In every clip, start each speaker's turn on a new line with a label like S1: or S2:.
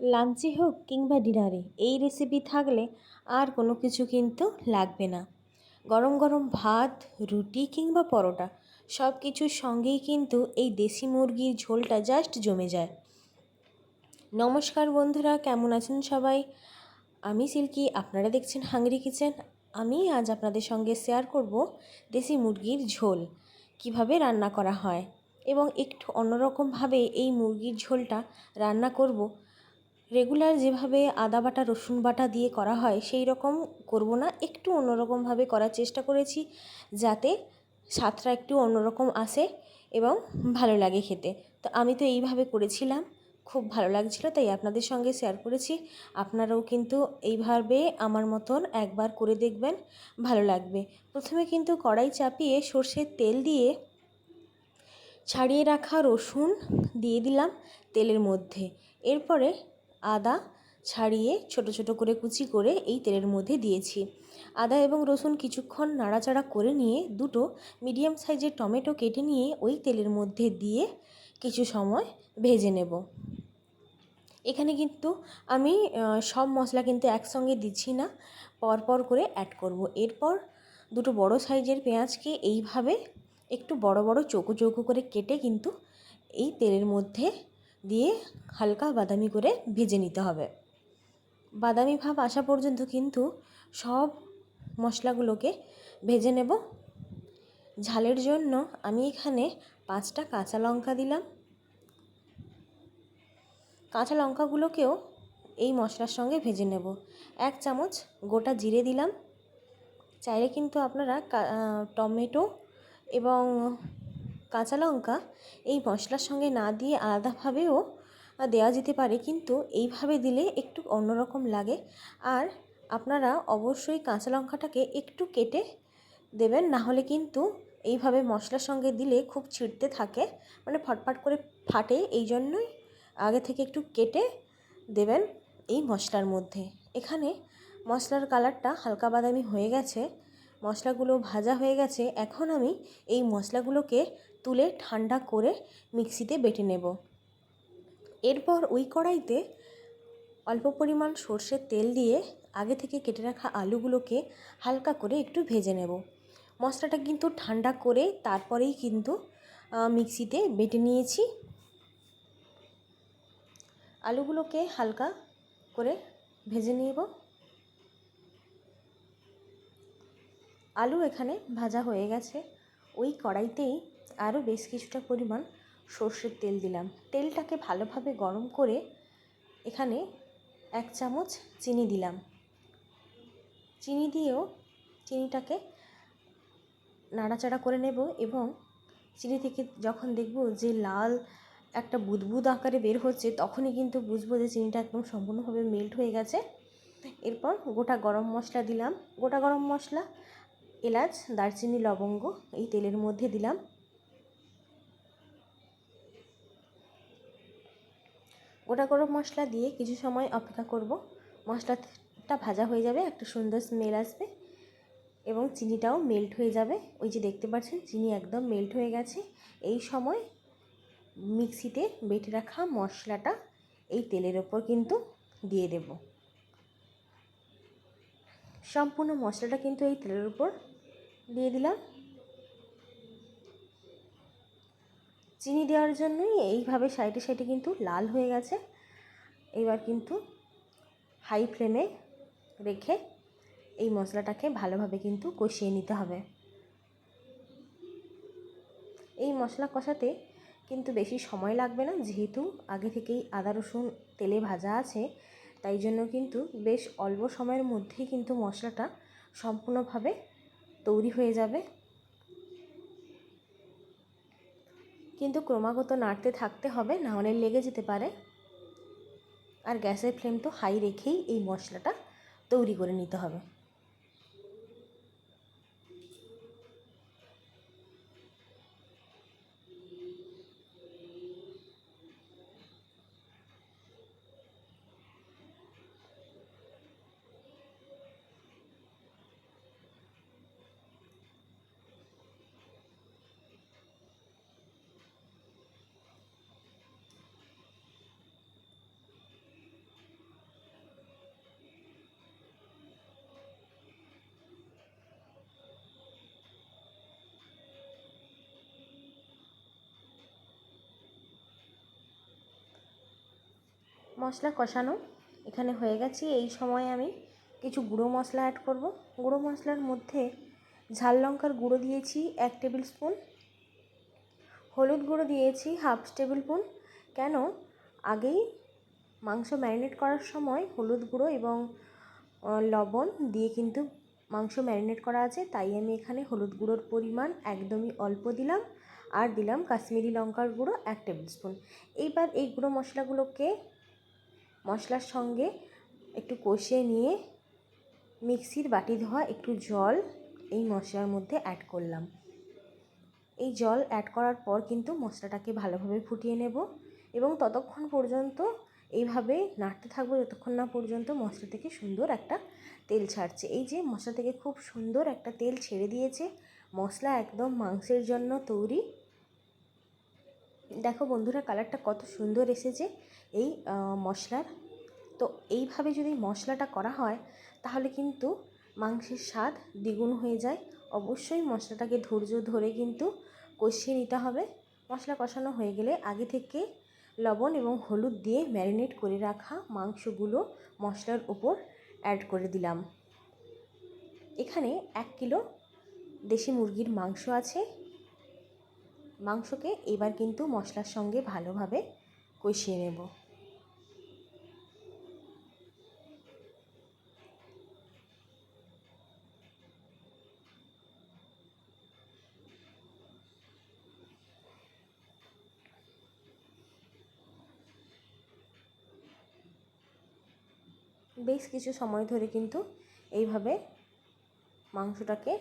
S1: লাঞ্চে হোক কিংবা ডিনারে, এই রেসিপি থাকলে আর কোনো কিছু কিন্তু লাগবে না। গরম গরম ভাত, রুটি কিংবা পরোটা সব কিছুর সঙ্গেই কিন্তু এই দেশি মুরগির ঝোলটা জাস্ট জমে যায়। নমস্কার বন্ধুরা, কেমন আছেন সবাই? আমি সিল্কি, আপনারা দেখছেন হাংরি কিচেন। আমি আজ আপনাদের সঙ্গে শেয়ার করব দেশি মুরগির ঝোল, কীভাবে রান্না করা হয় এবং একটু অন্যরকমভাবে এই মুরগির ঝোলটা রান্না করব। রেগুলার যেভাবে আদা বাটা, রসুন বাটা দিয়ে করা হয়, সেই রকম করব না। একটু অন্যরকমভাবে করার চেষ্টা করেছি যাতে স্বাদটা একটু অন্যরকম আসে এবং ভালো লাগে খেতে। তো আমি তো এইভাবে করেছিলাম, খুব ভালো লাগছিল, তাই আপনাদের সঙ্গে শেয়ার করেছি। আপনারাও কিন্তু এইভাবে আমার মতন একবার করে দেখবেন, ভালো লাগবে। প্রথমে কিন্তু কড়াই চাপিয়ে সর্ষের তেল দিয়ে ছাড়িয়ে রাখা রসুন দিয়ে দিলাম তেলের মধ্যে। এরপরে আদা ছাড়িয়ে ছোট ছোট করে কুচি করে এই তেলের মধ্যে দিয়েছি। আদা এবং রসুন কিছুক্ষণ নাড়াচাড়া করে নিয়ে দুটো মিডিয়াম সাইজের টমেটো কেটে নিয়ে ওই তেলের মধ্যে দিয়ে কিছু সময় ভেজে নেব। এখানে কিন্তু আমি সব মশলা কিন্তু একসঙ্গে দিচ্ছি না, পরপর করে অ্যাড করব। এরপর দুটো বড় সাইজের পেঁয়াজকে এইভাবে একটু বড় বড় চৌকো চৌকো করে কেটে কিন্তু এই তেলের মধ্যে দিয়ে হালকা বাদামি করে ভেজে নিতে হবে। বাদামি ভাব আসা পর্যন্ত কিন্তু সব মশলাগুলোকে ভেজে নেব। ঝালের জন্য আমি এখানে পাঁচটা কাঁচা লঙ্কা দিলাম। কাঁচা লঙ্কাগুলোকেও এই মশলার সঙ্গে ভেজে নেব। এক চামচ গোটা জিরে দিলাম। চাইলে কিন্তু আপনারা টমেটো এবং কাঁচা লঙ্কা এই মশলার সঙ্গে না দিয়ে আলাদাভাবেও দেওয়া যেতে পারে, কিন্তু এইভাবে দিলে একটু অন্যরকম লাগে। আর আপনারা অবশ্যই কাঁচা লঙ্কাটাকে একটু কেটে দেবেন, না হলে কিন্তু এইভাবে মশলার সঙ্গে দিলে খুব ছিটতে থাকে মানে ফটফট করে ফাটে। এই জন্যই আগে থেকে একটু কেটে দেবেন এই মশলার মধ্যে। এখানে মশলার কালারটা হালকা বাদামি হয়ে গেছে, মশলাগুলো ভাজা হয়ে গেছে। এখন আমি এই মশলাগুলোকে তুলে ঠান্ডা করে মিক্সিতে বেটে নেব। এরপর ওই কড়াইতে অল্প পরিমাণ সর্ষের তেল দিয়ে আগে থেকে কেটে রাখা আলুগুলোকে হালকা করে একটু ভেজে নেব। মশলাটা কিন্তু ঠান্ডা করে তারপরেই কিন্তু মিক্সিতে বেটে নিয়েছি। আলুগুলোকে হালকা করে ভেজে নেব। আলু এখানে ভাজা হয়ে গেছে। ওই কড়াইতেই আরও বেশ কিছুটা পরিমাণ সর্ষের তেল দিলাম। তেলটাকে ভালোভাবে গরম করে এখানে এক চামচ চিনি দিলাম। চিনি দিয়েও চিনিটাকে নাড়াচাড়া করে নেব এবং চিনি থেকে যখন দেখব যে লাল একটা বুদবুদ আকারে বের হচ্ছে, তখনই কিন্তু বুঝব যে চিনিটা একদম সম্পূর্ণভাবে মেল্ট হয়ে গেছে। এরপর গোটা গরম মশলা দিলাম। গোটা গরম মশলা, এলাচ, দারচিনি, লবঙ্গ এই তেলের মধ্যে দিলাম। গোটা গরম মশলা দিয়ে কিছু সময় অপেক্ষা করব। মশলাটা ভাজা হয়ে যাবে, একটা সুন্দর স্মেল আসবে এবং চিনিটাও মেল্ট হয়ে যাবে। ওই যে দেখতে পাচ্ছেন, চিনি একদম মেল্ট হয়ে গেছে। এই সময় মিক্সিতে বেটে রাখা মশলাটা এই তেলের ওপর কিন্তু দিয়ে দেব। সম্পূর্ণ মশলাটা কিন্তু এই তেলের উপর দিয়ে দিলাম। চিনি দেওয়ার জন্যই এইভাবে সাইডে সাইডে কিন্তু লাল হয়ে গেছে। এবার কিন্তু হাই ফ্লেমে রেখে এই মশলাটাকে ভালোভাবে কিন্তু কষিয়ে নিতে হবে। এই মশলা কষাতে কিন্তু বেশি সময় লাগবে না, যেহেতু আগে থেকেই আদা, রসুন, তেলে ভাজা আছে, তাই জন্য কিন্তু বেশ অল্প সময়ের মধ্যেই কিন্তু মশলাটা সম্পূর্ণভাবে তৈরি হয়ে যাবে। কিন্তু ক্রমাগত নাড়তে থাকতে হবে, না হলে লেগে যেতে পারে। আর গ্যাসের ফ্লেম তো হাই রেখেই এই মশলাটা তৈরি করে নিতে হবে। মশলা কষানো এখানে হয়ে গেছে। এই সময় আমি কিছু গুঁড়ো মশলা অ্যাড করব। গুঁড়ো মশলার মধ্যে ঝাল লঙ্কার গুঁড়ো দিয়েছি এক টেবিল স্পুন হলুদ গুঁড়ো দিয়েছি হাফ টেবিল স্পুন কেন? আগেই মাংস ম্যারিনেট করার সময় হলুদ গুঁড়ো এবং লবণ দিয়ে কিন্তু মাংস ম্যারিনেট করা আছে। তাই আমি এখানে হলুদ গুঁড়োর পরিমাণ একদমই অল্প দিলাম। আর দিলাম কাশ্মীরি লঙ্কার গুঁড়ো এক টেবিল স্পুন এইবার এই গুঁড়ো মশলাগুলোকে মশলার সঙ্গে একটু কষিয়ে নিয়ে মিক্সির বাটি ধোয়া একটু জল এই মশলার মধ্যে অ্যাড করলাম। এই জল অ্যাড করার পর কিন্তু মশলাটাকে ভালোভাবে ফুটিয়ে নেব এবং ততক্ষণ পর্যন্ত এইভাবে নাড়তে থাকব যতক্ষণ না পর্যন্ত মশলা থেকে সুন্দর একটা তেল ছাড়ছে। এই যে মশলা থেকে খুব সুন্দর একটা তেল ছেড়ে দিয়েছে, মশলা একদম মাংসের জন্য তৈরি। দেখো বন্ধুরা, কালারটা কত সুন্দর এসেছে এই মশলার। তো এইভাবে যদি মশলাটা করা হয়, তাহলে কিন্তু মাংসের স্বাদ দ্বিগুণ হয়ে যায়। অবশ্যই মশলাটাকে ধৈর্য ধরে কিন্তু কষিয়ে নিতে হবে। মশলা কষানো হয়ে গেলে আগে থেকে লবণ এবং হলুদ দিয়ে ম্যারিনেট করে রাখা মাংসগুলো মশলার উপর অ্যাড করে দিলাম। এখানে এক কিলো দেশি মুরগির মাংস আছে। মাংসকে এবার কিন্তু মশলার সঙ্গে ভালোভাবে কষিয়ে নেব। বেশ কিছু সময় ধরে কিন্তু এইভাবে মাংসটাকে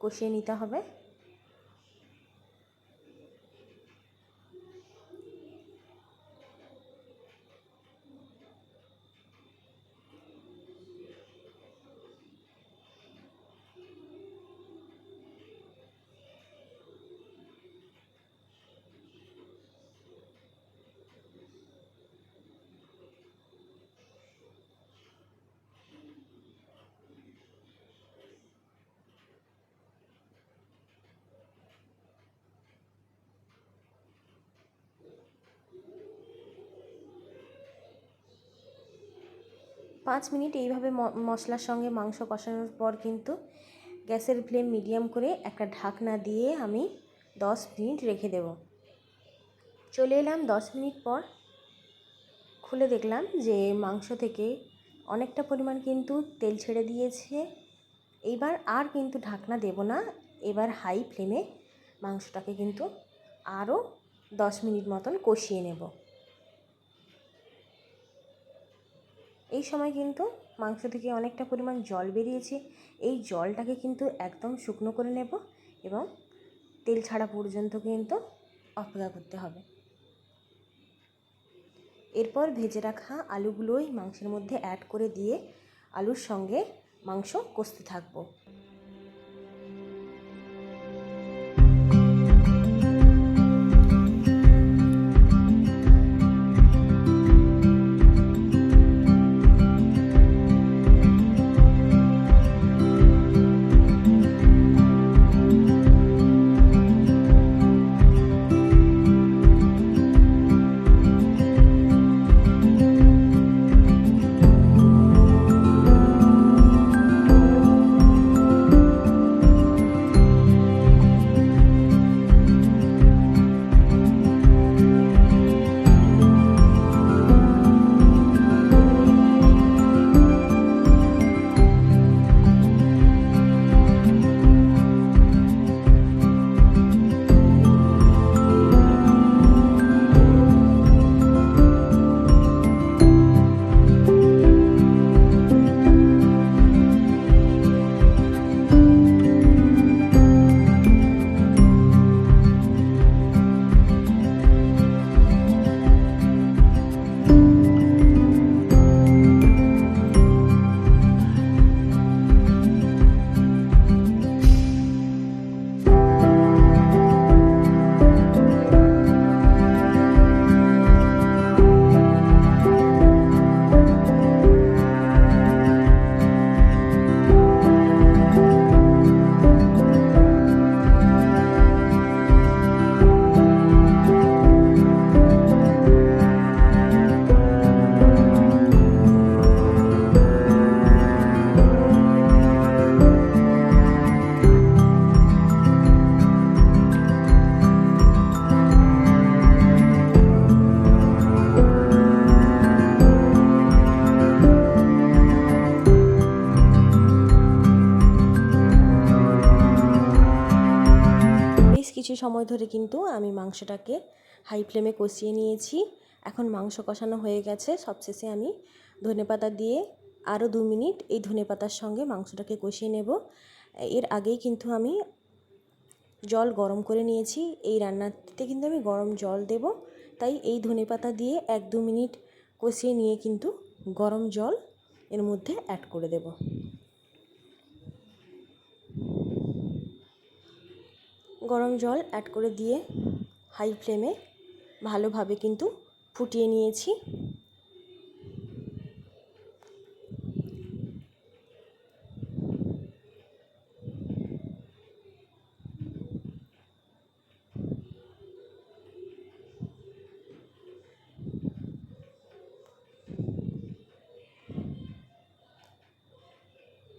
S1: কষিয়ে নিতে হবে। পাঁচ মিনিট এইভাবে মশলার সঙ্গে মাংস কষানোর পর কিন্তু গ্যাসের ফ্লেম মিডিয়াম করে একটা ঢাকনা দিয়ে আমি দশ মিনিট রেখে দেব। চলে এলাম দশ মিনিট পর। খুলে দেখলাম যে মাংস থেকে অনেকটা পরিমাণ কিন্তু তেল ছেড়ে দিয়েছে। এইবার আর কিন্তু ঢাকনা দেব না। এবার হাই ফ্লেমে মাংসটাকে কিন্তু আরও দশ মিনিট মতন কষিয়ে নেব। এই সময় কিন্তু মাংস থেকে অনেকটা পরিমাণ জল বেরিয়েছে। এই জলটাকে কিন্তু একদম শুকনো করে নেব এবং তেল ছাড়া পর্যন্ত কিন্তু অপেক্ষা করতে হবে। এরপর ভেজে রাখা আলুগুলোই মাংসের মধ্যে অ্যাড করে দিয়ে আলুর সঙ্গে মাংস কষতে থাকব। সময় ধরে কিন্তু আমি মাংসটাকে হাই ফ্লেমে কষিয়ে নিয়েছি। এখন মাংস কষানো হয়ে গেছে। সবশেষে আমি ধনেপাতা দিয়ে আরও দু মিনিট এই ধনেপাতার সঙ্গে মাংসটাকে কষিয়ে নেব। এর আগেই কিন্তু আমি জল গরম করে নিয়েছি। এই রান্নাতে কিন্তু আমি গরম জল দেব। তাই এই ধনেপাতা দিয়ে এক দু মিনিট কষিয়ে নিয়ে কিন্তু গরম জল এর মধ্যে অ্যাড করে দেব। গরম জল অ্যাড করে দিয়ে হাই ফ্লেমে ভালোভাবে কিন্তু ফুটিয়ে নিয়েছি।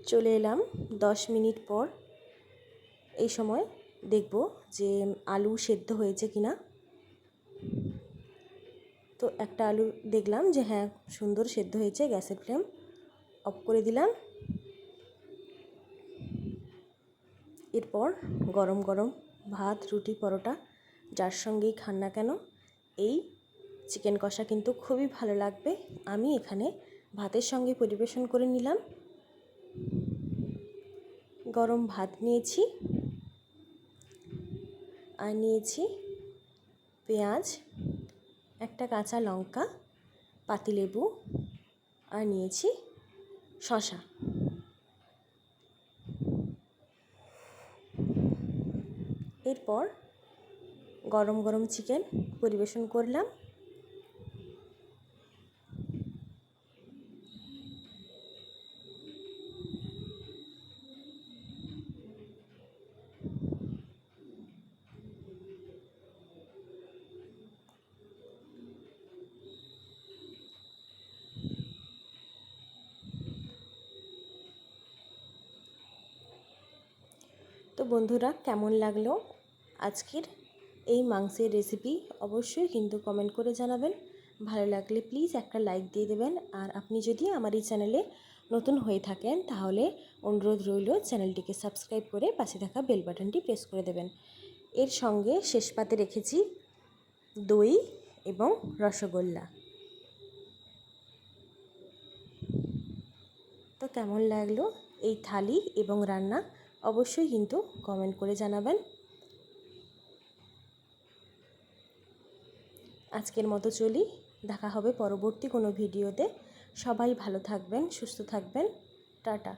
S1: চলে এলাম দশ মিনিট পর, এই সময় দেখব যে আলু সেদ্ধ হয়েছে কিনা। তো একটা আলু দেখলাম যে হ্যাঁ সুন্দর সেদ্ধ হয়েছে, গ্যাসের ফ্লেম অফ করে দিলাম। এরপর গরম গরম ভাত, রুটি, পরোটা, যার সঙ্গেই খান না কেন, এই চিকেন কষা কিন্তু খুবই ভালো লাগবে। আমি এখানে ভাতের সঙ্গে পরিবেশন করে নিলাম। গরম ভাত নিয়েছি। আর নিয়েছি পেঁয়াজ, একটা কাঁচা লঙ্কা, পাতিলেবু আর নিয়েছি শশা এরপর গরম গরম চিকেন পরিবেশন করলাম। বন্ধুরা, কেমন লাগল? আজকের এই মাংসের রেসিপি অবশ্যই কিন্তু কমেন্ট করে জানাবেন। ভালো লাগলে প্লিজ একটা লাইক দিয়ে দেবেন। আর আপনি যদি আমার এই চ্যানেলে নতুন হয়ে থাকেন, তাহলে অনুরোধ রইল চ্যানেলটিকে সাবস্ক্রাইব করে পাশে থাকা বেল বাটনটি প্রেস করে দেবেন। এর সঙ্গে শেষ পাতে রেখেছি দই এবং রসগোল্লা। তো কেমন লাগল এই থালি এবং রান্না? অবশ্যই কিন্তু কমেন্ট করে জানাবেন। আজকের মতো চলি, দেখা হবে পরবর্তী কোনো ভিডিওতে সবাই ভালো থাকবেন, সুস্থ থাকবেন। টাটা।